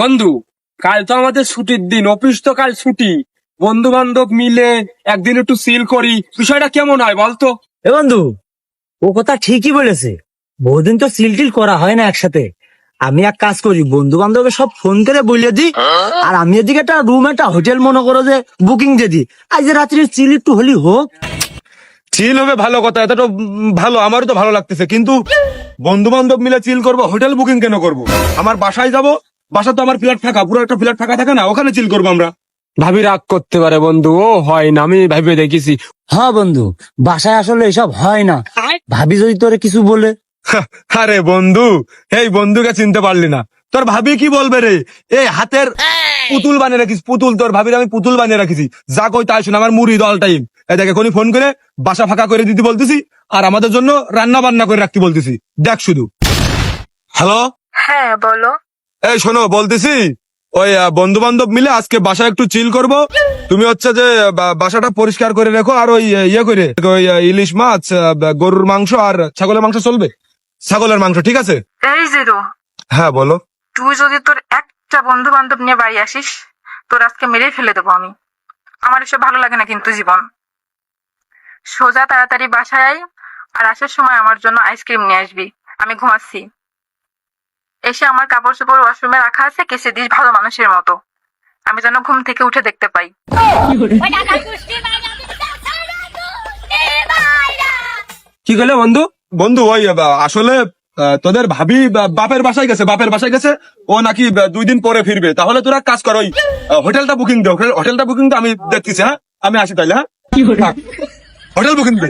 বন্ধু কাল তো আমাদের ছুটির দিন অফিস তো কাল ছুটি। বন্ধু বান্ধব মিলে একদিন একটু সিল করি। বিষয়টা কেমন হয় বলতো? এ বন্ধু ও কথা ঠিকই বলেছে। বহুদিন তো সিল টিল করা হয় না একসাথে। আমি এক কাজ করি বন্ধু বান্ধবের সব ফোন করে বলে দিই। আর আমি এদিকে একটা রুম একটা হোটেল মনে করো যে বুকিং দিয়ে দিই। আজ রাত্রে চিল একটু হলি হোক। চিল হবে ভালো কথা এটা তো ভালো আমারও তো ভালো লাগতেছে। কিন্তু বন্ধু বান্ধব মিলে চিল করব হোটেল বুকিং কেন করব? আমার বাসায় যাব বাসা তো আমার ফ্ল্যাট ফাঁকা পুরো একটা ফ্ল্যাট ফাঁকা থাকে না ওখানে চিল করব আমরা। ভাবি রাগ করতে পারে বন্ধু ও হয় না আমি ভাবি দেখেছি। হ্যাঁ বন্ধু বাসায় আসলে এসব হয় না। ভাবি যদি তোরে কিছু বলে। আরে বন্ধু এই বন্ধুকে চিনতে পারলি না। তোর ভাবি কি বলবে রে? এই হাতের পুতুল বানিয়ে রাখিস পুতুল তোর ভাবির আমি পুতুল বানিয়ে রাখিছি। যা কই তাই শুনে আমার মুড়ি দল টাইম। এই দেখ এখনই ফোন করে বাসা ফাঁকা করে দিতে বলতেছি আর আমাদের জন্য রান্না বান্না করে রাখতে বলতেছি। দেখ শুধু। হ্যালো? হ্যাঁ বলো। এই শোনো বলতেছি ওই বন্ধু বান্ধব মিলে আজকে বাসা একটু চিল করব। তুমি হচ্ছে যে বাসাটা পরিষ্কার করে রেখো আর ওই ইয়ে করে ওই ইলিশ মাছ গরুর মাংস আর ছাগলের মাংস চলবে। ছাগলের মাংস ঠিক আছে? এই জিরো হ্যাঁ বলো। তুই যদি তোর একটা বন্ধু বান্ধব নিয়ে বাড়ি আসিস তোর আজকে মেরে ফেলে দেবো আমি। আমার এসব ভালো লাগে না কিন্তু জীবন। সোজা তাড়াতাড়ি বাসায় আই আর আসার সময় আমার জন্য আইসক্রিম নিয়ে আসবি। আমি ঘুমাচ্ছি। এসে আমার কাপড় চোপড় ওয়াশরুমে রাখা আছে কেসে দিস ভালো মানুষের মতো। আমি যেন ঘুম থেকে উঠে দেখতে পাই। কি করলে বন্ধু? বন্ধু ওই আসলে তোদের ভাবি বা- বাপের বাসায় গেছে বাপের বাসায় গেছে ও নাকি দুই দিন পরে ফিরবে। তাহলে তোরা কাজ কর ওই হোটেলটা বুকিং দে হোটেলটা বুকিং তো আমি দেখতেছি হ্যাঁ? আমি আসি তাইলে হ্যাঁ। হোটেল বুকিং দে।